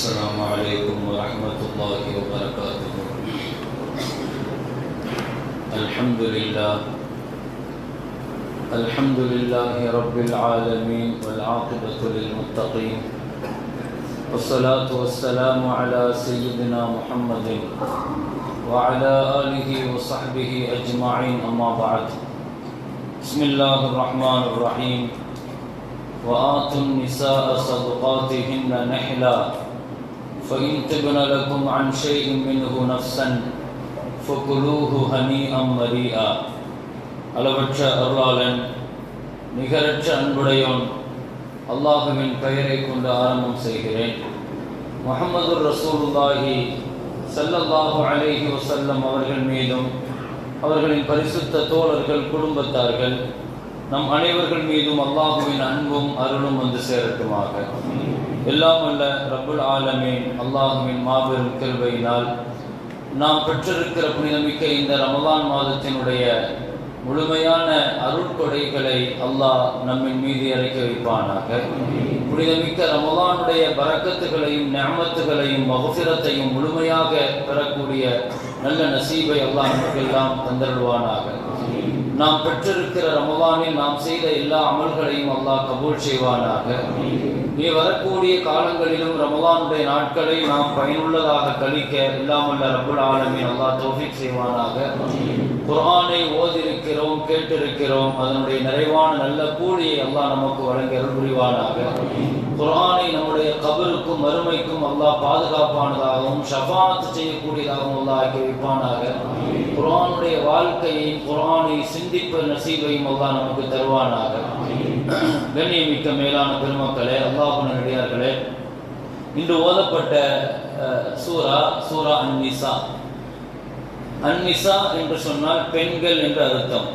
السلام عليكم ورحمة الله وبركاته. الحمد لله. الحمد لله رب العالمين والعاقبة للمتقين. والصلاة والسلام على سيدنا محمد وعلى آله وصحبه أجمعين، أما بعد. بسم الله الرحمن الرحيم. وآتوا النساء صدقاتهن نحلا. فإن تبن لكم عن شيء منه نفسا فكلوه هنيئا مريئا அளவற்ற அருளாளன் நிகரற்ற அன்புடையோன் அல்லாஹுவின் பெயரை கொண்டு ஆரம்பம் செய்கிறேன் முகமது ரசூலுல்லாஹி ஸல்லல்லாஹு அலைஹி வஸல்லம் அவர்கள் மீதும் அவர்களின் பரிசுத்த தோழர்கள் குடும்பத்தார்கள் நம் அனைவர்கள் மீதும் அல்லாஹுவின் அன்பும் அருளும் வந்து சேரட்டுமாக எல்லாம் அல்ல ரபுல் ஆலமீன். அல்லாஹுவின் மாபெரும் கிருபையினால் நாம் பெற்றிருக்கிற புனிதமிக்க இந்த ரமலான் மாதத்தினுடைய முழுமையான அருட்கொடைகளை அல்லாஹ் நம்மின் மீது இறக்கி வைப்பானாக. புனிதமிக்க ரமலானுடைய பறக்கத்துகளையும் ஞாபகத்துகளையும் மகசிரத்தையும் முழுமையாக பெறக்கூடிய நல்ல நசீபை அல்லாஹ் நமக்கெல்லாம் தந்தருள்வானாக. நாம் பெற்றிருக்கிற ரமலானில் நாம் செய்த எல்லா அமல்களையும் அல்லாஹ் கபூல் செய்வானாக. நீ வரக்கூடிய காலங்களிலும் ரமலானுடைய நாட்களை நாம் பயனுள்ளதாக கழிக்க இல்லாமல்ல ரபுல் ஆலமின் அல்லாஹ் தோஃபிக் செய்வானாக. குரானை ஓதிருக்கிறோம் கேட்டிருக்கிறோம். அதனுடைய நிறைவான நல்ல கூலியை அல்லாஹ் நமக்கு வழங்க புரிவானாக. குரானை நம்முடைய கபருக்கும் மறுமைக்கும் அல்லாஹ் பாதுகாப்பானதாகவும் ஷஃபாத் செய்யக்கூடியதாகவும் அல்லாஹ் ஆக்கி வைப்பானாக. குரானுடைய வாழ்க்கையை குரானை சிந்திப்ப நசீபையும் அல்லாஹ் நமக்கு தருவானாக. கண்ணியமிக்க மேலான பெருமக்களே அல்லாஹ் நடிகார்களே இன்று ஓதப்பட்ட அஹ், சூரா சூரா அன்னிசா அன்னிசா என்று சொன்னால் பெண்கள் என்று அர்த்தம்.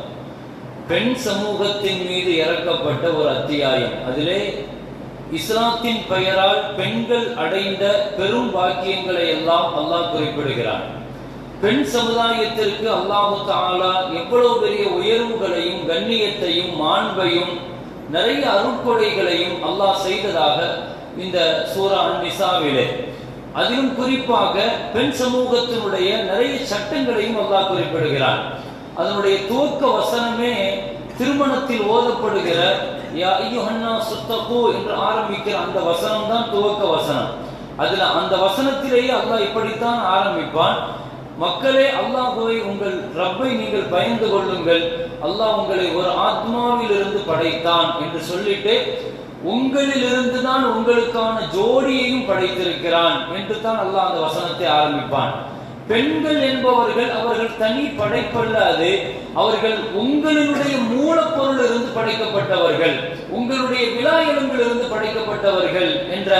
பெண் சமூகத்தின் மீது இறக்கப்பட்ட ஒரு அத்தியாயம். அதிலே இஸ்லாத்தின் பெயரால் பெண்கள் அடைந்த பெரும் பாக்கியங்களை எல்லாம் அல்லாஹ் குறிப்பிடுகிறார் பெண் சமுதாயத்திற்கு அல்லாஹு தாலா எவ்வளவு பெரிய உயர்வுகளையும் கண்ணியத்தையும் மாண்பையும் நிறைய அருட்கொடைகளையும் அல்லாஹ் செய்ததாக இந்த சூரா நிசாவிலே அதிலும் குறிப்பாக பெண் சமூகத்தினுடைய நிறைய சட்டங்களையும் அல்லாஹ் குறிப்பிடுகிறார் அதனுடைய துவக்க வசனமே திருமணத்தில் ஓதப்படுகிற என்று ஆரம்பிக்கிற அந்த வசனம் தான் துவக்க வசனம். அதுல அந்த வசனத்திலேயே அல்லாஹ் இப்படித்தான் ஆரம்பிப்பான். மக்களே அல்லாஹுவை உங்கள் ரப்பை நீங்கள் பயந்து கொள்ளுங்கள். அல்லாஹ் உங்களை ஒரு ஆத்மாவிலிருந்து படைத்தான் என்று சொல்லிட்டு உங்களிலிருந்து தான் உங்களுக்கான ஜோடியையும் படைத்திருக்கிறான் என்று தான் அல்லாஹ் அந்த வசனத்தை ஆரம்பிப்பான். பெண்கள் என்பவர்கள் அவர்கள் தனி படைப்பல்லாது அவர்கள் உங்களுடைய மூலப்பொருள் இருந்து படைக்கப்பட்டவர்கள் உங்களுடைய விழா இருந்து படைக்கப்பட்டவர்கள் என்ற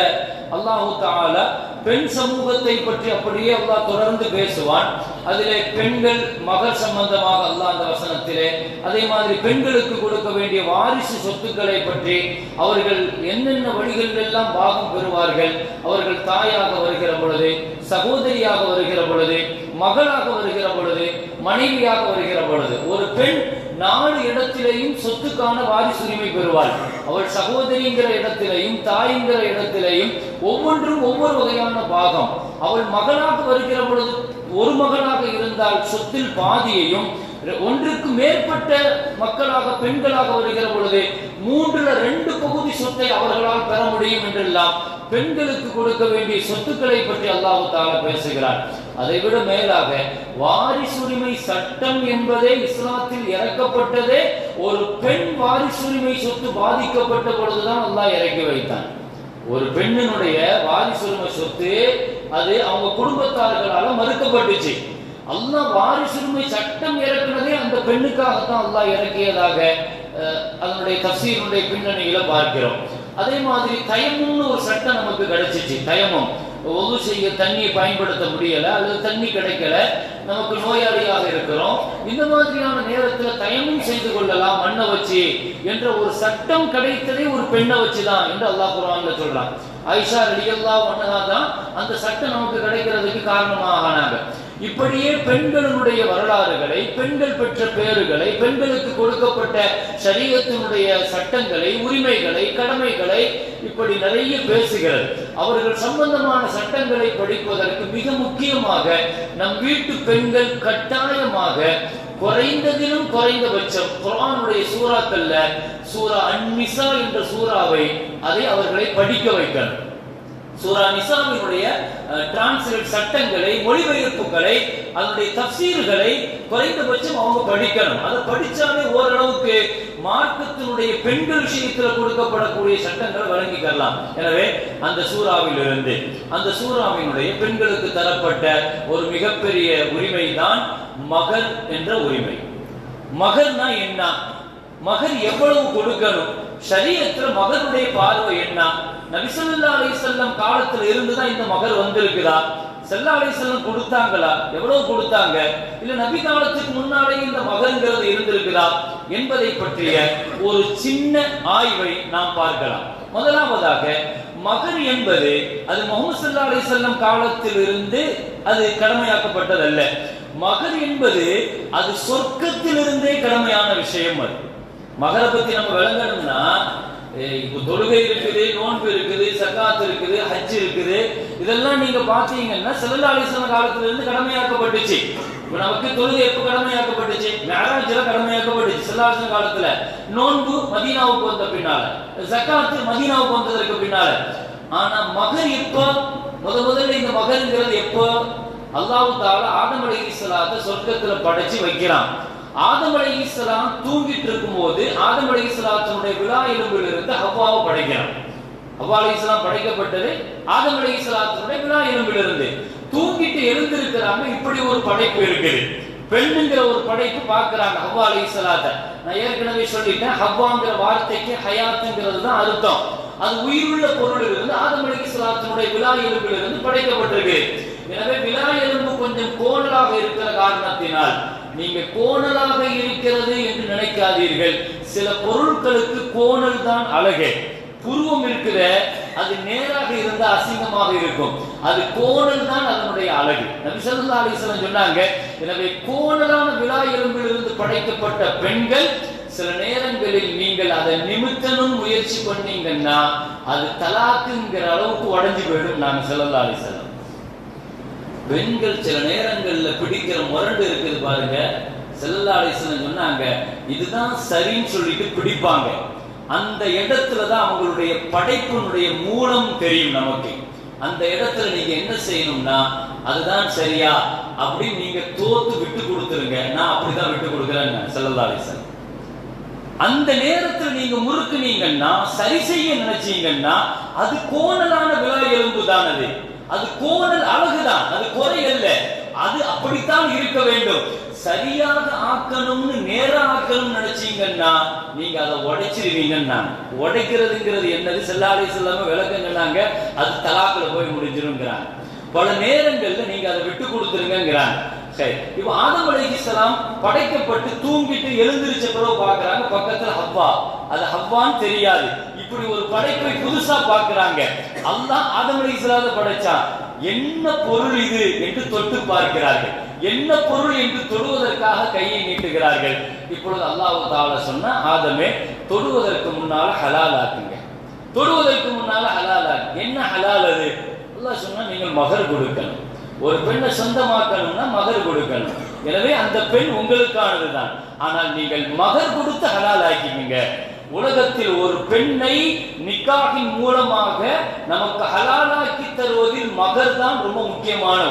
அல்லாஹு தாலா பெண் சமூகத்தை பற்றி அப்படியே அல்லாஹ் தொடர்ந்து பேசுவான். அதிலே பெண்கள் மகள் சம்பந்தமாக அல்லாஹ் அந்த வசனத்திலே அதே மாதிரி பெண்களுக்கு கொடுக்க வேண்டிய வாரிசு சொத்துக்களை பற்றி அவர்கள் என்னென்ன வழிகளில் எல்லாம் பாகம் பெறுவார்கள் அவர்கள் தாயாக வருகிற பொழுது சகோதரியாக வருகிற பொழுது மகளாக வருகிற பொழுது மனைவியாக வருகிற பொழுது ஒரு பெண் நாலு இடத்திலையும் சொத்துக்கான வாரிசுரிமை பெறுவாள். அவள் சகோதரிங்கிற இடத்திலையும் தாய்ங்கிற இடத்திலையும் ஒவ்வொன்றும் ஒவ்வொரு வகையான பாகம். அவள் மகளாக வருகிற பொழுது ஒரு மகளாக இருந்தால் சொத்தில் பாதியையும் ஒன்றுக்கு மேற்பட்ட மக்களாக பெண்களாக வருகிற பொழுது மூன்றுல ரெண்டு பகுதி சொத்தை அவர்களால் பெற முடியும் என்றெல்லாம் பெண்களுக்கு கொடுக்க வேண்டிய சொத்துக்களை பற்றி அல்லாஹு தாலா பேசுகிறார். அதை விட மேலாக வாரிசுரிமை சட்டம் என்பதே இஸ்லாத்தில் இறக்கப்பட்டதே ஒரு பெண் வாரிசுரிமை சொத்து பாதிக்கப்பட்ட பொழுதுதான் அல்லாஹ் இறக்கி வைத்தான். ஒரு பெண்ணினுடைய வாரிசுரிமை சொத்து அது அவங்க குடும்பத்தார்களால மறுக்கப்பட்டுச்சு. அல்லாஹ் வாரிசுரிமை சட்டம் இறக்குனதே அந்த பெண்ணுக்காகத்தான் அல்லாஹ் இறக்கியதாக அதனுடைய தப்சீருடைய பின்னணியில பார்க்கிறோம். அதே மாதிரி தயமும்னு ஒரு சட்டம் நமக்கு கிடைச்சிச்சு தயமம். ஒது செய்ய தண்ணியை பயன்படுத்த முடியல அல்லது தண்ணி கிடைக்கல நமக்கு நோயாளியாக இருக்கிறோம். இந்த மாதிரியான நேரத்துல தயமும் செய்து கொள்ளலாம் மண்ணை வச்சு என்ற ஒரு சட்டம் கிடைத்ததே ஒரு பெண்ணை வச்சுதான் என்று அல்லாஹ் குரான்ல சொல்றான். ஐஷா ரலியல்லாஹு அன்ஹா தான் அந்த சட்டம் நமக்கு கிடைக்கிறதுக்கு காரணமாக ஆனாங்க இப்படியே பெண்களுடைய வரலாறுகளை பெண்கள் பெற்ற பேறுகளை பெண்களுக்கு கொடுக்கப்பட்ட சரீரத்தினுடைய சட்டங்களை உரிமைகளை கடமைகளை இப்படி நிறைய பேசுகிறது. அவர்கள் சம்பந்தமான சட்டங்களை படிப்பதற்கு மிக முக்கியமாக நம் வீட்டு பெண்கள் கட்டாயமாக குறைந்ததிலும் குறைந்தபட்சம் குரானுடைய சூறாக்கல்ல சூரா அன்மிசா என்ற சூறாவை அதை அவர்களை படிக்க வைக்கணும். சூரா நிசாமினுடைய டிரான்ஸ்லேட் சட்டங்களை மொழிபெயர்ப்புகளை அதனுடைய தப்சீர்களை குறைந்தபட்சம் அவங்க படிக்கணும். அதை படிச்சாலே ஓரளவுக்கு மார்க்கத்தினுடைய பெண்கள் விஷயத்துல கொடுக்கப்படக்கூடிய சட்டங்களை வழங்கிக்கலாம். எனவே அந்த சூறாவில் இருந்து அந்த சூறாவினுடைய பெண்களுக்கு தரப்பட்ட ஒரு மிகப்பெரிய உரிமை தான் மகர் என்ற உரிமை. மகர்னா என்ன? மகர் எவ்வளவு கொடுக்கணும்? சரீரத்துல மகனுடைய பார்வை என்ன? நபிசல்லா அலிசல்லம் காலத்துல இருந்துதான் இந்த மகர் வந்திருக்குதா செல்லா அலிசல்லம் கொடுத்தாங்களா? எவ்வளவு கொடுத்தாங்க? இல்ல நபி காலத்துக்கு முன்னாலே இந்த மகன்கிறது இருந்திருக்குதா என்பதை பற்றிய ஒரு சின்ன ஆய்வை நாம் பார்க்கலாம். முதலாவதாக மகர் என்பது அது முகமது சல்லா அலிசல்லம் காலத்தில் இருந்து அது கடமையாக்கப்பட்டதல்ல. மகர் என்பது அது சொர்க்கத்திலிருந்தே கடமையான விஷயம் அது. மகரை பத்தி நம்ம விளங்கணும்னா இப்போ தொழுகை இருக்குது நோன்பு இருக்குது சக்காத்து இருக்குது ஹஜ் இருக்குது. இதெல்லாம் நீங்க பாத்தீங்கன்னா செல்லல்லா அலிஸ்லாம் காலத்துல இருந்து கடமையாக்கப்பட்டுச்சு. இப்போ நமக்கு தொழுகை எப்போ கடமையாக்கப்பட்டுச்சு? மேராஜ்ல கடமையாக்கப்பட்டுச்சு செல்லாசன் காலத்துல. நோன்பு மதீனாவுக்கு வந்த பின்னால. சக்காத்து மதீனாவுக்கு வந்ததற்கு பின்னால. ஆனா மகர் எப்போ? முத முதல்ல இந்த மகருங்கிறது எப்போ? அல்லாஹ் தாலா ஆதம் சொர்க்கத்துல படைச்சு வைக்கிறான். ஆதம் அலைஹிஸ்ஸலாம் தூங்கிட்டு இருக்கும்போது ஆதம் அலைஹிஸ்ஸலாத்தினுடைய விழா எலும்பிலிருந்து ஹவ்வாவை படைக்கிறான் ஹவ்வா அலைஹிஸ்ஸலாம் படைக்கப்பட்டது ஆதம் அலைஹிஸ்ஸலாத்தினுடைய விழா எலும்பிலிருந்து. தூங்கிட்டு எழுந்திருக்கிறாங்க இப்படி ஒரு படைப்பு இருக்குது. பெண்ணுங்கிற ஒரு படைப்பு பார்க்கறாங்க ஹவ்வா அலைஹிஸ்ஸலாத்தை நான் ஏற்கனவே சொல்லிட்டேன் ஹவ்வாங்கிற வார்த்தைக்கு ஹயாத்துங்கிறது தான் அர்த்தம். அது உயிருள்ள பொருளில் இருந்து ஆதம் அலைஹிஸ்ஸலாத்தினுடைய விழா எலும்பிலிருந்து படைக்கப்பட்டிருக்கு. எனவே விழா எலும்பு கொஞ்சம் கோணலாக இருக்கிற காரணத்தினால் நீங்க கோணலாக இருக்கிறது என்று நினைக்காதீர்கள். சில பொருட்களுக்கு கோணல் தான் அழகே. புருவம் இருக்கிற அது நேராக இருந்தா அசிங்கமாக இருக்கும். அது கோணல் தான் அதனுடைய அழகு. நபி ஸல்லல்லாஹு அலைஹி சொன்னாங்க எனவே கோணலான விழா எலும்பிலிருந்து படைக்கப்பட்ட பெண்கள் சில நேரங்களில் நீங்கள் அதை நிமித்தனும் முயற்சி பண்ணீங்கன்னா அது தலாக்குங்கிற அளவுக்கு உடஞ்சி போயிடும். நாங்கள் ஸல்லல்லாஹு அலைஹி பெண்கள் சில நேரங்கள்ல பிடிக்கிற முரண்டு இருக்குது பாருங்க. செல்லாலேசன் சொன்னாங்க இதுதான் சரின்னு சொல்லிட்டு பிடிப்பாங்க. அந்த இடத்துல தான் அவங்களுடைய படைப்பினுடைய மூலம் தெரியும் நமக்கு. அந்த இடத்துல நீங்க என்ன செய்யணும்னா அதுதான் சரியா? அப்படி நீங்க தோத்து விட்டு கொடுத்துருங்க. நான் அப்படிதான் விட்டு கொடுக்குறேங்க செல்லல்லாலேசன் அந்த நேரத்துல நீங்க முறுக்குனீங்கன்னா சரி செய்ய நினைச்சீங்கன்னா அது கோணலான விழா எலும்பு தான் அது அது கோணல் அழகுதான் அது குறை அல்ல. அது அப்படித்தான் இருக்க வேண்டும். சரியாக ஆக்கணும்னு நேரா ஆக்கணும்னு நினைச்சீங்கன்னா நீங்க அதை உடைச்சிருவீங்கன்னா உடைக்கிறதுங்கிறது என்னது? செல்லாலை செல்லாம விளக்கம் அது தலாக்கில் போய் முடிஞ்சிருங்கிறாங்க. பல நேரங்கள்ல நீங்க அதை விட்டு கொடுத்துருங்கிறாங்க சரி இப்போ ஆதம் அலிஹிஸ்லாம் படைக்கப்பட்டு தூங்கிட்டு எழுந்திருச்ச பிறகு பாக்குறாங்க பக்கத்துல ஹவ்வா. அது ஹவ்வான்னு தெரியாது. இப்படி ஒரு படைப்பை புதுசா பார்க்கறாங்க. அல்லாஹ் ஆதம் இஸ்லாத படைச்சான். என்ன பொருள் இது என்று தொட்டு பார்க்கிறார்கள். என்ன பொருள் என்று தொடுவதற்காக கையை நீட்டுகிறார்கள். இப்பொழுது அல்லாஹ் தாலா சொன்னா ஆதமே தொடுவதற்கு முன்னால ஹலால் ஆக்குங்க. தொடுவதற்கு முன்னால ஹலால் ஆக்கு. என்ன ஹலால் அது? அல்லாஹ் சொன்னா நீங்கள் மகர் கொடுக்கணும். ஒரு பெண்ணை சொந்தமாக்கணும்னா மகர் கொடுக்கணும். எனவே அந்த பெண் உங்களுக்கானதுதான். ஆனால் நீங்கள் மகர் கொடுத்து ஹலால் ஆக்கிக்கீங்க. உலகத்தில் ஒரு பெண்ணை நிக்காகின் மூலமாக நமக்கு ஹலாலாக்கி தருவதில் மகர் தான் ரொம்ப முக்கியமான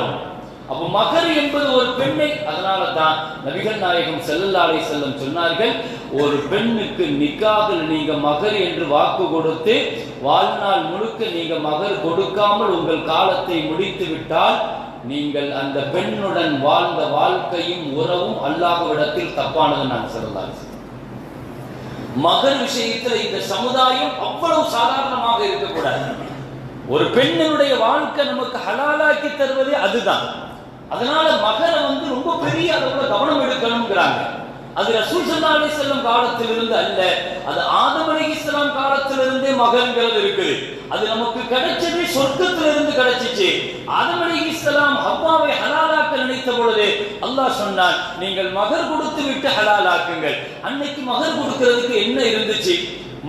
அப்போ மகர் என்பது ஒரு பெண்ணை அதனால தான் நபிகள் நாயகம் செல்லல்லாலை செல்லம் சொன்னார்கள் ஒரு பெண்ணுக்கு நிக்காகில் நீங்க மகர் என்று வாக்கு கொடுத்து வாழ்நாள் முழுக்க நீங்க மகர் கொடுக்காமல் உங்கள் காலத்தை முடித்து விட்டால் நீங்கள் அந்த பெண்ணுடன் வாழ்ந்த வாழ்க்கையும் உறவும் அல்லாஹ்விடத்தில் தப்பானது நான் சொல்லலாம் மகர் விஷயத்தில் இந்த சமுதாயம் அவ்வளவு சாதாரணமாக இருக்கக்கூடாது. ஒரு பெண்ணினுடைய வாழ்க்கை நமக்கு ஹலாலாக்கி தருவதே அதுதான். அதனால மகரை வந்து ரொம்ப பெரிய அளவுல கவனம் எடுக்கணுங்கிறாங்க. அது ரசூல் சல்லா காலத்திலிருந்து அல்ல அது ஆதம் அலிஸ்லாம் காலத்திலிருந்தே மகன்கிறது இருக்குது. அது நமக்கு கிடைச்சது சொர்க்கத்திலிருந்து கிடைச்சிச்சு. ஆதம் அலிஸ்லாம் ஹவ்வாவை ஹலாலாக்க நினைத்த பொழுது அல்லாஹ் சொன்னான் நீங்கள் மகர் கொடுத்து விட்டு ஹலாலாக்குங்கள். அன்னைக்கு மகர் கொடுக்கிறதுக்கு என்ன இருந்துச்சு?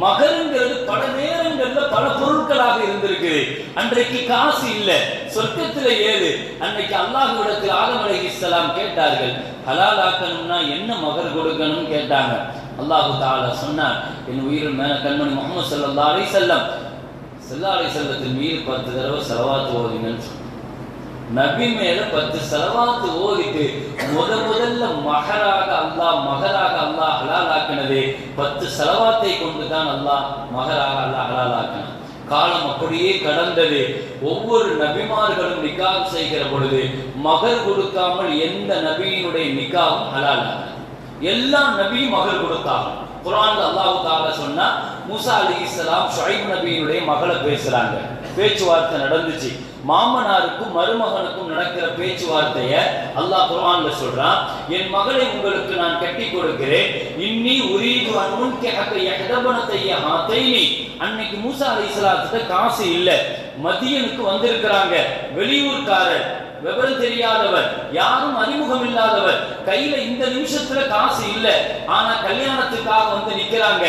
மகருங்கிறது பல நேரங்கள்ல பல பொருட்களாக இருந்திருக்கு. அன்றைக்கு காசு இல்ல சொர்க்கத்துல ஏது? அன்னைக்கு அல்லாஹ்விடத்தில் ஆதம் அலைஹிஸ்ஸலாம் கேட்டார்கள் ஹலால் ஆக்கணும்னா என்ன மகர் கொடுக்கணும்னு கேட்டாங்க. அல்லாஹு தாலா சொன்னார் என் உயிர் மேல கண்மணி முகமது சல்லா அலி செல்லம் செல்லாலை செல்வத்தின் மீது பத்து தடவை செலவாத்து ஓதுங்கன்னு நபி மேல பத்து செலவாத்து ஓதிட்டு முத முதல்ல மகராக அல்லாஹ் மகராக அல்லாஹ் ஹலாலாக்கினதே பத்து செலவாத்தை கொண்டு தான் அல்லாஹ் மகராக அல்லாஹ் ஹலாலாக்கினான் காலம் அப்படியே கடந்தது. ஒவ்வொரு நபிமார்களும் நிக்காஹ் செய்கிற பொழுது மகர் கொடுக்காமல் எந்த நபியினுடைய நிக்காவும் ஹலால் எல்லா நபியும் மகர் கொடுத்தாங்க குரான்ல அல்லாஹு தாலா சொன்னா மூசா அலிஹிஸ்ஸலாம் ஷுஐப் நபியினுடைய மகளை பேசுறாங்க. பேச்சுவார்த்தை நடந்துச்சு. மாமனாருக்கும் மருமகனுக்கும் நடக்கிற பேச்சுவார்த்தைய அல்லாஹ் குர்ஆன்ல சொல்றான் என் மகளை உங்களுக்கு நான் கட்டி கொடுக்கிறேன். இன்னி உரீது அன்முன் கஹக யஹதபனத்தைய ஹாதைனி அன்னைக்கு மூசா அலைஹிஸ்ஸலாத்துக்கு காசு இல்ல. மதியனுக்கு வந்திருக்கிறாங்க. வெளியூர்காரர் விவரம் தெரியாதவர் யாரும் அறிமுகம் இல்லாதவர் கையில இந்த நிமிஷத்துல காசு இல்ல. ஆனா கல்யாணத்துக்காக வந்து நிக்கிறாங்க.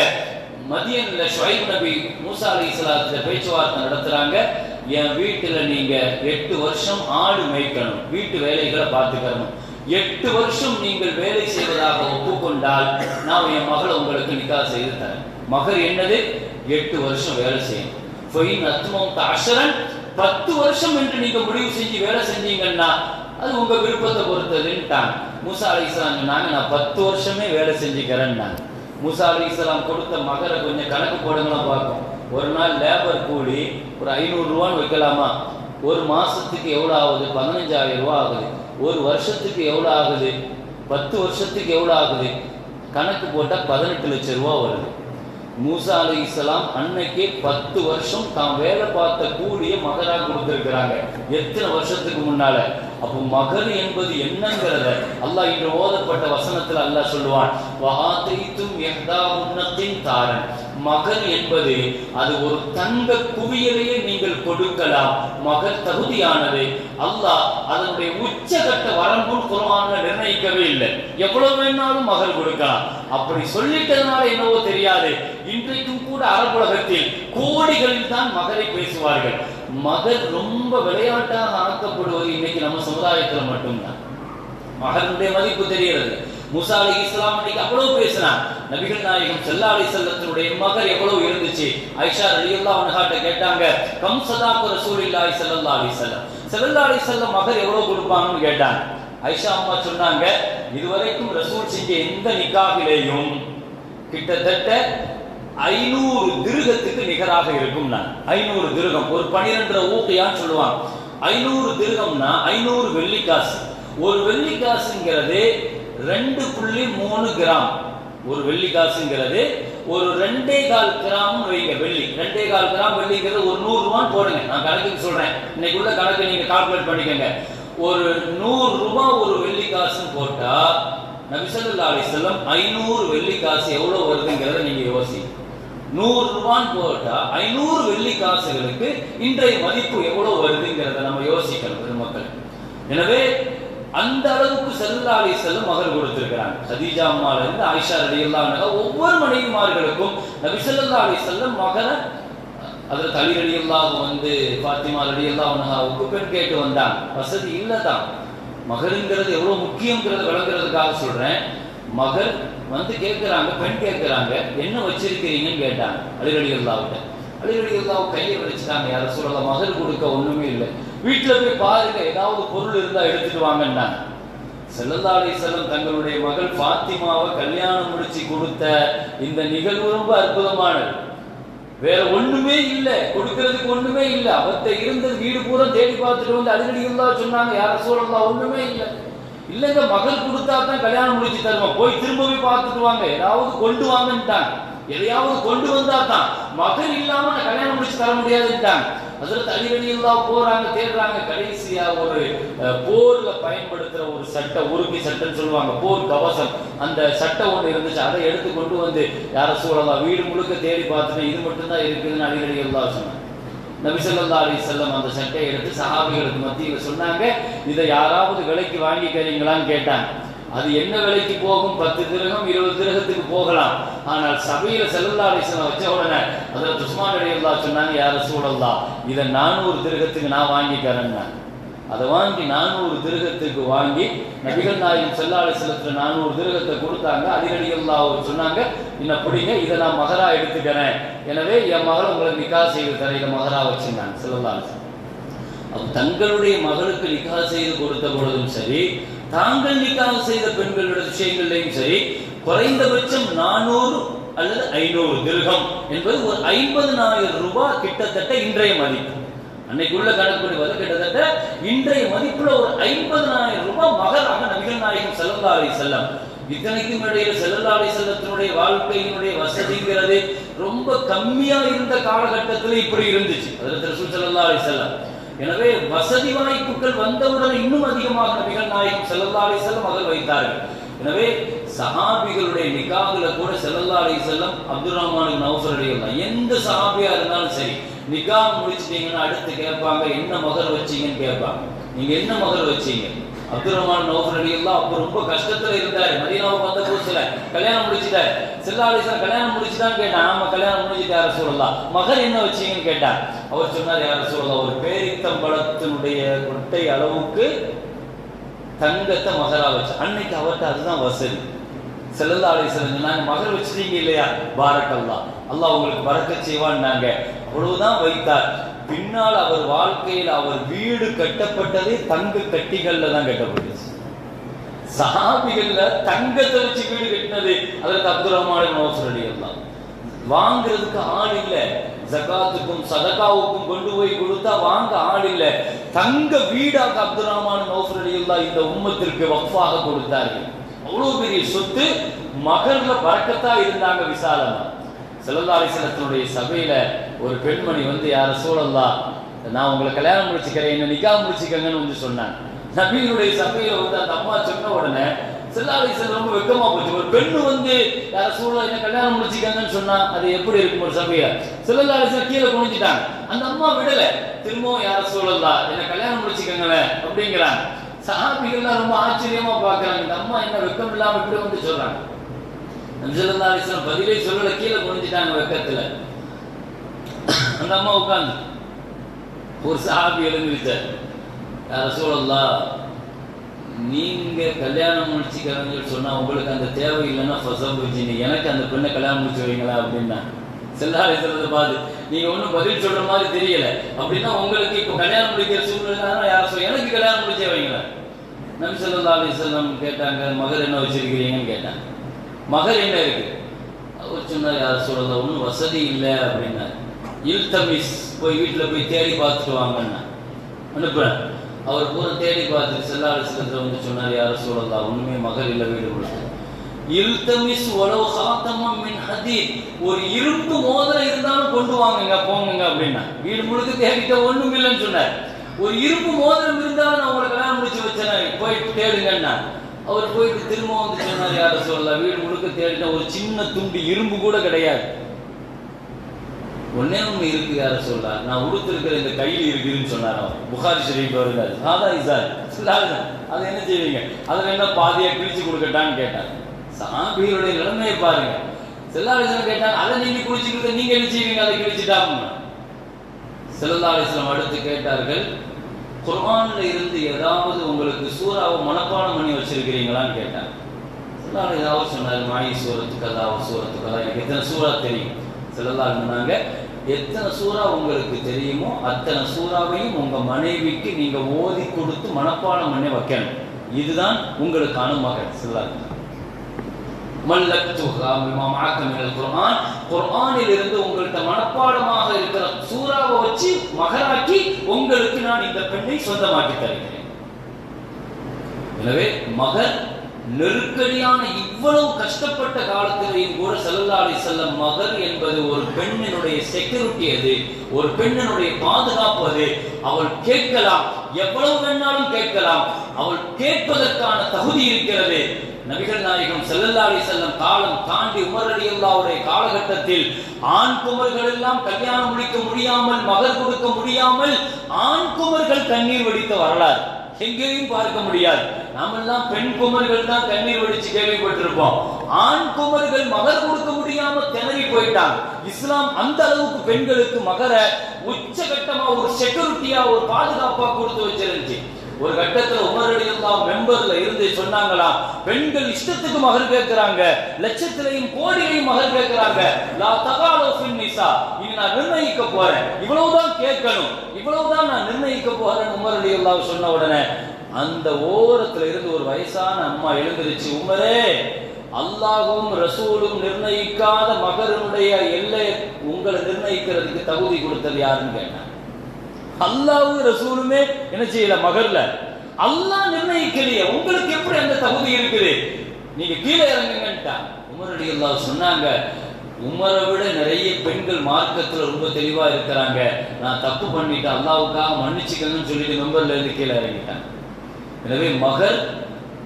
மதியன்ல ஷுவைப் நபி மூசா அலைஹிஸ்ஸலாத்துல பேச்சுவார்த்தை நடத்துறாங்க. என் வீட்டுல நீங்க எட்டு வருஷம் ஆடு மேய்க்கணும். வீட்டு வேலைகளை பார்த்துக்கணும். எட்டு வருஷம் நீங்கள் வேலை செய்வதாக ஒப்புக்கொண்டால் நான் என் மகளை உங்களுக்கு நிக்கா செய்து தரேன். மகர் என்னது? எட்டு வருஷம் வேலை செய்யணும். அத்மம் அஷரன் பத்து வருஷம் என்று நீங்க முடிவு செஞ்சு வேலை செஞ்சீங்கன்னா அது உங்க விருப்பத்தை பொறுத்ததுன்ட்டாங்க மூசா அலிஸ்லாம் சொன்னாங்க நான் பத்து வருஷமே வேலை செஞ்சுக்கிறேன்னாங்க. மூசா அலிஸ்லாம் கொடுத்த மகரை கொஞ்சம் கணக்கு போடுங்களா பார்ப்போம். ஒரு நாள் லேபர் கூலி ஒரு ஐநூறுரூவான்னு வைக்கலாமா? ஒரு மாசத்துக்கு எவ்வளோ ஆகுது? பதினஞ்சாயிரம் ரூபா ஆகுது. ஒரு வருஷத்துக்கு எவ்வளோ ஆகுது? பத்து வருஷத்துக்கு எவ்வளோ ஆகுது? கணக்கு போட்டால் பதினெட்டு லட்சம் ரூபா வருது. மூசா அலி இஸ்லாம் அன்னைக்கே பத்து வருஷம் தான் வேலை பார்த்த கூலிய மகரா கொடுத்திருக்கிறாங்க. எத்தனை வருஷத்துக்கு முன்னால? அப்போ மகர் என்பது என்னங்கிறத அல்லாஹ் இன்று ஓதப்பட்ட வசனத்துல அல்லாஹ் சொல்லுவான். தாரன். மகன் என்பது அது ஒரு தங்க குவியலையே நீங்கள் கொடுக்கலாம். மகன் தகுதியானது. அல்லாஹ் அதனுடைய உச்சகட்ட வரம்பும் குர்ஆன்ல நிர்ணயிக்கவே இல்லை. எவ்வளவு வேணாலும் மகள் கொடுக்கலாம். அப்படி சொல்லிட்டதுனால என்னவோ தெரியாது. இன்றைக்கும் கூட அரபுலகத்தில் கோடிகளில் தான் மகரை பேசுவார்கள். மகள் ரொம்ப விளையாட்டாக ஆக்கப்படுவது இன்னைக்கு நம்ம சமுதாயத்துல மட்டும்தான். மகனுடைய மதிப்பு தெரிகிறது முசா அலி இஸ்லாம் அன்னைக்கு அவ்வளவு பேசினான் நபிகள் நாயகம் செல்லா அலி செல்லத்தினுடைய மகர் எவ்வளவு இருந்துச்சு? ஐஷா அலி அல்லா கேட்டாங்க கம் சதாக்கு ரசூலில்லாஹி ஸல்லல்லாஹு அலைஹி வஸல்லம். ஸல்லல்லாஹு அலைஹி வஸல்லம் மகர் எவ்வளவு கொடுப்பாங்கன்னு கேட்டாங்க. ஐஷா அம்மா சொன்னாங்க இதுவரைக்கும் ரசூல் செஞ்ச எந்த நிக்காவிலேயும் கிட்டத்தட்ட ஐநூறு திருகத்துக்கு நிகராக இருக்கும் நான் ஐநூறு திருகம் ஒரு பனிரெண்டரை ஊக்கையான்னு சொல்லுவாங்க. ஐநூறு திருகம்னா ஐநூறு வெள்ளிக்காசு. ஒரு வெள்ளிக்காசுங்கிறது ரெண்டு புள்ளி மூணு கிராம். ஒரு வெள்ளிக்காசுங்கிறது ஒரு ரெண்டே கால் கிராம் வைங்க வெள்ளி. ரெண்டே கால் கிராம் வெள்ளிங்கிறது ஒரு நூறு ரூபான்னு போடுங்க. நான் கணக்குக்கு சொல்றேன். இன்னைக்கு உள்ள கணக்கு நீங்க கால்குலேட் பண்ணிக்கோங்க. ஒரு நூறு ரூபாய் ஒரு வெள்ளிக்காசுன்னு போட்டா நபிசல்லா அலிஸ்லம் ஐநூறு வெள்ளி காசு எவ்வளவு வருதுங்கிறத நீங்க யோசி நூறு ரூபான்னு போட்டா ஐநூறு வெள்ளி காசுகளுக்கு இன்றைய மதிப்பு எவ்வளவு வருதுங்கிறத நம்ம யோசிக்கணும் பெருமக்கள். எனவே அந்த அளவுக்கு செல்லா அலி செல்லும் மகர் கொடுத்திருக்கிறாங்க. சதீஜா அம்மால இருந்து ஆயிஷா ரடி ஒவ்வொரு மனைவிமார்களுக்கும் நபி செல்லா அலி செல்லும் மகர அதில் தலி ரடி வந்து பாத்திமா ரடி அல்லாஹாவுக்கு பெண் கேட்டு வந்தாங்க. வசதி இல்லை தான் மகருங்கிறது எவ்வளவு முக்கியங்கிறது விளங்குறதுக்காக சொல்றேன். மகர் வந்து கேட்குறாங்க பெண் கேட்குறாங்க என்ன வச்சிருக்கிறீங்கன்னு கேட்டாங்க. அலிரடி அல்லாவிட்ட அலிரடி அல்லாவை கையை வச்சுட்டாங்க யாரை சொல்லலாம் மகர் கொடுக்க ஒண்ணுமே இல்லை. வீட்டில் போய் பாருங்க ஏதாவது பொருள் இருந்தா எடுத்துட்டு வாங்கன்னாங்க. செல்லல்லா செல்லம் தங்களுடைய மகள் பாத்திமாவை கல்யாணம் முடிச்சு கொடுத்த இந்த நிகழ்வு ரொம்ப அற்புதமானது. வேற ஒண்ணுமே இல்லை கொடுக்கறதுக்கு ஒண்ணுமே இல்லை. அவர்கிட்ட இருந்தது வீடு பூரா தேடி பார்த்துட்டு வந்து அடிக்கடி இருந்தா சொன்னாங்க யார சூழல்லாம் ஒண்ணுமே இல்லை. இல்லைங்க மகள் கொடுத்தா தான் கல்யாணம் முடிச்சு தருவோம். போய் திரும்ப போய் பார்த்துட்டு வாங்க. ஏதாவது கொண்டு வாங்கன்ட்டாங்க. எதையாவது கொண்டு வந்தா தான். மகள் இல்லாம நான் கல்யாணம் முடிச்சு தர முடியாதுன்ட்டாங்க. ஹசரத் அலி போறாங்க தேடுறாங்க. கடைசியா ஒரு போர்ல பயன்படுத்துற ஒரு சட்டை உருக்கி சட்டைன்னு சொல்லுவாங்க போர் கவசம். அந்த சட்டை ஒன்று இருந்துச்சு. அதை எடுத்து கொண்டு வந்து யார சூழலாம் வீடு முழுக்க தேடி பார்த்துட்டு இது மட்டும்தான் இருக்குதுன்னு அலி ரலியல்லாஹு சொன்னாங்க. நபிசல்லா அலி செல்லம் அந்த சட்டையை எடுத்து சஹாபிகளுக்கு மத்தியில் சொன்னாங்க இதை யாராவது விலைக்கு வாங்கிக்கிறீங்களான்னு கேட்டாங்க. அது என்ன விலைக்கு போகும்? பத்து திருகம் இருபது திருகத்துக்கு போகலாம். ஆனால் சபையில ஸல்லல்லாஹு வச்ச உடனே அதில் உஸ்மான் அடையல்லா சொன்னாங்க யார சூழல்லா இதை நானூறு திருகத்துக்கு நான் வாங்கிக்கிறேன்னா அதை வாங்கி நானூறு திருகத்துக்கு வாங்கி நபிகள் நாயகம் செல்லாலை செலுத்துற நானூறு திருகத்தை கொடுத்தாங்க. அதிரடிகள்லாம் அவர் சொன்னாங்க என்ன பிடிங்க இதை நான் மகரா எடுத்துக்கிறேன். எனவே என் மகள் உங்களை நிக்கா செய்து தரையில மகரா வச்சிருந்தாங்க செல்லல்லால் தங்களுடைய மகளுக்கு நிக்கா செய்து கொடுத்த பொழுதும் சரி தாங்கள் நிக்காக செய்த பெண்களோட விஷயங்கள்லையும் சரி குறைந்தபட்சம் நானூறு அல்லது ஐநூறு திருகம் என்பது ஒரு ஐம்பதனாயிரம் ரூபாய் கிட்டத்தட்ட இன்றைய மதிப்பு. அன்னைக்குள்ள கணக்கு பண்ணி கிட்டத்தட்ட இன்றைய மதிப்புல ஒரு ஐம்பதனாயிரம் ரூபாய் மகராக நபிகள் நாயகம் செல்லல்லா அலி செல்லம் இத்தனைக்கும் இடையில செல்லல்லா அலி செல்லத்தினுடைய வாழ்க்கையினுடைய வசதிங்கிறது ரொம்ப கம்மியா இருந்த காலகட்டத்தில் இப்படி இருந்துச்சு. அதில் ரசூல் செல்லல்லா அலி செல்லம் எனவே வசதி வாய்ப்புகள் வந்தவுடன் இன்னும் அதிகமாக நபிகள் நாயகம் செல்லல்லா அலி செல்லம் மகள் வைத்தார்கள். எனவே சஹாபிகளுடைய நிக்காகுல கூட செல்லல்லா அலி செல்லம் அப்துல் ரஹ்மான் நௌஃபர் எந்த சஹாபியா இருந்தாலும் சரி நிக்கா முடிச்சிட்டீங்கன்னா அடுத்து கேட்பாங்க என்ன மகர் வச்சீங்கன்னு கேட்பாங்க. நீங்க என்ன மகர் வச்சீங்க? அப்துல் ரஹ்மான் நௌஃபர் அலி எல்லாம் அப்ப ரொம்ப கஷ்டத்துல இருந்தாரு. மதீனாவுக்கு வந்த புதுசுல கல்யாணம் முடிச்சுட்டாரு. செல்லா அலிஸ்லாம் கல்யாணம் முடிச்சுதான் கேட்டான் ஆமா கல்யாணம் முடிச்சிட்டு யார சொல்லலாம் மகர் என்ன வச்சீங்கன்னு கேட்டா அவர் சொன்னார் யார சொல்லலாம் ஒரு பேரித்தம்பளத்தினுடைய கொட்டை அளவுக்கு தங்கத்தை மகரா வச்சு அன்னைக்கு அவர்கிட்ட அதுதான் வசதி. செல்லல்லா அலிஸ்லாம் மகள் மகர் இல்லையா? பாரக்கல்லா அல்லாஹ் உங்களுக்கு பறக்க செய்வான்னாங்க. அவ்வளவுதான் வைத்தார். பின்னால் அவர் வாழ்க்கையில் அவர் வீடு கட்டப்பட்டதே தங்க கட்டிகள்ல தான் கட்டப்பட்டுச்சு. சஹாபிகள்ல தங்கத்தை வச்சு வீடு கட்டினது அதற்கு அப்துல் ரஹ்மான் நோசர் அலி வாங்குறதுக்கு ஆள் இல்லை. ஜகாத்துக்கும் சதகாவுக்கும் கொண்டு போய் கொடுத்தா வாங்க ஆள் இல்லை. தங்க வீடாக அப்துல் ரஹ்மான் நௌஃபர் அலியுல்லா இந்த உம்மத்திற்கு வக்ஃபாக கொடுத்தார்கள். அவ்வளவு பெரிய சொத்து மகர்ல பறக்கத்தா இருந்தாங்க விசாலமா. செல்லல்லா சபையில ஒரு பெண்மணி வந்து யார சூழல்லா நான் உங்களை கல்யாணம் முடிச்சுக்கிறேன் என்ன நிக்கா முடிச்சுக்கங்கன்னு வந்து சொன்னாங்க. நபியினுடைய சபையில வந்து அந்த அம்மா சொன்ன உடனே செல்லாலை ரொம்ப வெக்கமா போச்சு. ஒரு பெண்ணு வந்து யார சூழல் என்ன கல்யாணம் முடிச்சுக்கங்கன்னு சொன்னா அது எப்படி இருக்கும் ஒரு சபையில? செல்லல்லாலை கீழே குனிஞ்சிட்டாங்க. அந்த அம்மா விடல. திரும்பவும் யார சூழல்லா என்ன கல்யாணம் முடிச்சுக்கங்களேன் அப்படிங்கிறாங்க. சஹாபிகள்லாம் ரொம்ப ஆச்சரியமா பாக்குறாங்க இந்த அம்மா என்ன வெக்கம் இல்லாம இப்படி வந்து சொல்றாங்க. நபிசல்லா அலிஸ்லாம் பதிலே சொல்லல. கீழே குனிஞ்சிட்டாங்க வெக்கத்துல. அந்த அம்மா உட்கார்ந்து ஒரு சாபி எழுந்திருச்சார் யார சூழல்லா நீங்க கல்யாணம் முடிச்சுக்கிறேன்னு சொல்லி சொன்னா உங்களுக்கு அந்த தேவை இல்லைன்னா ஃபசம் எனக்கு அந்த பெண்ணை கல்யாணம் முடிச்சு வைங்களா அப்படின்னா செல்லாலை சொல்றதை பார்த்து நீங்க ஒன்றும் பதில் சொல்ற மாதிரி தெரியல அப்படின்னா உங்களுக்கு இப்போ கல்யாணம் முடிக்கிற சூழ்நிலை யார் சொல்ல எனக்கு கல்யாணம் முடிச்சே வைங்களா நம் செல்லா அலி செல்லம் கேட்டாங்க மகர் என்ன வச்சிருக்கிறீங்கன்னு கேட்டாங்க மகர் என்ன இருக்கு அவர் சொன்னார் யார் சொல்லல ஒன்றும் வசதி இல்லை அப்படின்னாரு இல்தமிஸ் போய் வீட்டில் போய் தேடி பார்த்துட்டு வாங்கன்னா. அனுப்புறேன். அவர் பூரா தேடி பார்த்துட்டு செல்லா அலிஸ்லத்தில் வந்து சொன்னார் யார் சொல்லலாம் ஒன்றுமே மகள் இல்லை வீடு கொடுத்து. இல்தமிஸ் உலவு சாத்தமம் மின் ஹதீத் ஒரு இரும்பு மோதிரம் இருந்தாலும் கொண்டு வாங்குங்க போங்க அப்படின்னா. வீடு முழுக்க தேடிட்ட ஒண்ணும் இல்லைன்னு சொன்னார். ஒரு இரும்பு மோதிரம் இருந்தாலும் நான் உங்களை கல்யாணம் முடிச்சு வச்சேன் போயிட்டு தேடுங்கன்னா. அவர் போயிட்டு திரும்ப வந்து சொன்னார் யார சொல்லலாம் வீடு முழுக்க தேடிட்ட ஒரு சின்ன துண்டு இரும்பு கூட கிடையாது. ஒன்னே ஒண்ணு இருக்கு யார சொல்ல நான் உடுத்திருக்கிற இந்த கையில் இருக்குதுன்னு சொன்னார் அவர். புகாரி ஷரீஃப் வருகிறார் சாதா இசார். அது என்ன செய்வீங்க? அதில் என்ன பாதியை பிரிச்சு கொடுக்கட்டான்னு கேட்டார். சாபிகளுடைய நிலைமையை பாருங்க. செல்லாலிசனம் கேட்டாங்க அதை நீங்க குளிச்சுக்கிட்டு நீங்க என்ன செய்வீங்க? அதை கிழிச்சுட்டாங்க செல்லாலிசனம் அடுத்து கேட்டார்கள் குர்ஆன்ல இருந்து ஏதாவது உங்களுக்கு சூறாவை மனப்பாடம் பண்ணி வச்சிருக்கிறீங்களான்னு கேட்டாங்க. செல்லால ஏதாவது சொன்னார் மாயி சூரத்து கதா சூரத்து கதா எனக்கு எத்தனை சூறா தெரியும்? செல்லல்லா சொன்னாங்க எத்தனை சூறா உங்களுக்கு தெரியுமோ அத்தனை சூறாவையும் உங்க மனைவிக்கு நீங்க ஓதி கொடுத்து மனப்பாடம் பண்ணி வைக்கணும். இதுதான் உங்களுக்கான மகன் செல்லாது இருந்து உங்கள்ட்ட மனப்பாடமாக இருக்கிற சூறாவை வச்சு மகராக்கி உங்களுக்கு நான் இந்த பெண்ணை சொந்தமாக்கி தருகிறேன். எனவே மகர் நெருக்கடியான இவ்வளவு கஷ்டப்பட்ட காலத்திலையும் கூட செல்லல்லாடி செல்லம் மகள் என்பது ஒரு பெண்ணினுடைய செக்யூரிட்டி அது ஒரு பெண்ணினுடைய பாதுகாப்பு அது. அவள் கேட்கலாம் எவ்வளவு வேணாலும் கேட்கலாம். அவள் கேட்பதற்கான தகுதி இருக்கிறது. நபிகள் நாயகம் செல்லல்லாடி செல்லம் காலம் தாண்டி உமரடி அல்லாவுடைய காலகட்டத்தில் ஆண் குமர்கள் எல்லாம் கல்யாணம் முடிக்க முடியாமல் மகள் கொடுக்க முடியாமல் ஆண் குமர்கள் கண்ணீர் வடித்த வரலாறு. எங்கேயும் பார்க்க முடியாது. நாமெல்லாம் பெண் குமர்கள் தான் கண்ணீர் வடிச்சு கேள்விப்பட்டிருப்போம். ஆண் குமர்கள் மகர் கொடுக்க முடியாம திணறி போயிட்டாங்க. இஸ்லாம் அந்த அளவுக்கு பெண்களுக்கு மகர உச்சகட்டமா ஒரு செக்யூரிட்டியா ஒரு பாதுகாப்பா கொடுத்து வச்சிருந்துச்சு. ஒரு கட்டத்துல உமரடியெல்லாம் மெம்பர்ல இருந்து சொன்னாங்களாம் பெண்கள் இஷ்டத்துக்கு மகர் கேட்கிறாங்க லட்சத்திலையும் கோடியிலையும் மகர் கேட்கிறாங்க. லா தகாலோ ஃபின் இனி நான் நிர்ணயிக்க போறேன். இவ்வளவுதான் கேட்கணும். இவ்வளவுதான் நான் நிர்ணயிக்க போறேன் உமரடியெல்லாம் சொன்ன உடனே அந்த ஓரத்துல இருந்து ஒரு வயசான அம்மா எழுந்திருச்சு உமரே அல்லாஹும் ரசூலும் நிர்ணயிக்காத மகரனுடைய எல்லை உங்களை நிர்ணயிக்கிறதுக்கு தகுதி கொடுத்தது யாருன்னு கேட்டான் அல்லாஹ்வும் ரசூலுமே என்ன செய்யல? மகர்ல. அல்லாஹ் நிர்ணயிக்கலையே. உங்களுக்கு எப்படி அந்த தகுதி இருக்குது? நீங்க கீழே இறங்குங்கன்ட்டான் உமரடி அலி அல்லாஹ் சொன்னாங்க உமரை விட நிறைய பெண்கள் மார்க்கத்துல ரொம்ப தெளிவா இருக்கிறாங்க. நான் தப்பு பண்ணிட்டேன். அல்லாவுக்காக மன்னிச்சுக்கணும்னு சொல்லிட்டு மெம்பர்ல இருந்து கீழே இறங்கிட்டாங்க. எனவே மகர்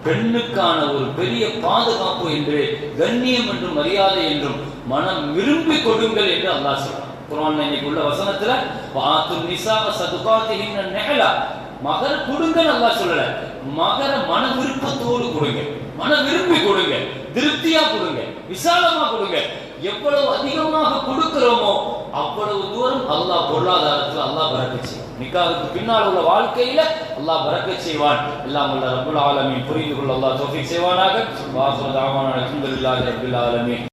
பெண்ணுக்கான ஒரு பெரிய பாதுகாப்பு என்று கண்ணியம் என்றும் மரியாதை என்றும் மனம் விரும்பி கொடுங்கள் என்று அல்லாஹ் சொல்றான் குர்ஆன்ல இன்னைக்கு உள்ள வசனத்துல வாத்து நிசா சதுகாத்திஹின்ன நெஹலா. மகர் கொடுங்கன்னு நல்லா சொல்லல. மகர மன விருப்பத்தோடு கொடுங்க. மன விரும்பி கொடுங்க. திருப்தியா கொடுங்க. விசாலமா கொடுங்க. எவ்வளவு அதிகமாக கொடுக்கிறோமோ அவ்வளவு தூரம் அல்லாஹ் பொருளாதாரத்துல அல்லாஹ் பறக்க செய்வான். நிக்காவுக்கு பின்னால் உள்ள வாழ்க்கையில அல்லாஹ் பறக்க செய்வான். எல்லாம் உள்ள ரப்புல் ஆலமீன். புரிந்து கொள்ள அல்லாஹ் தௌஃபீக் செய்வானாக. வாசுர தாவான அல்ஹம்துலில்லாஹி ரப்பில் ஆலமீன்.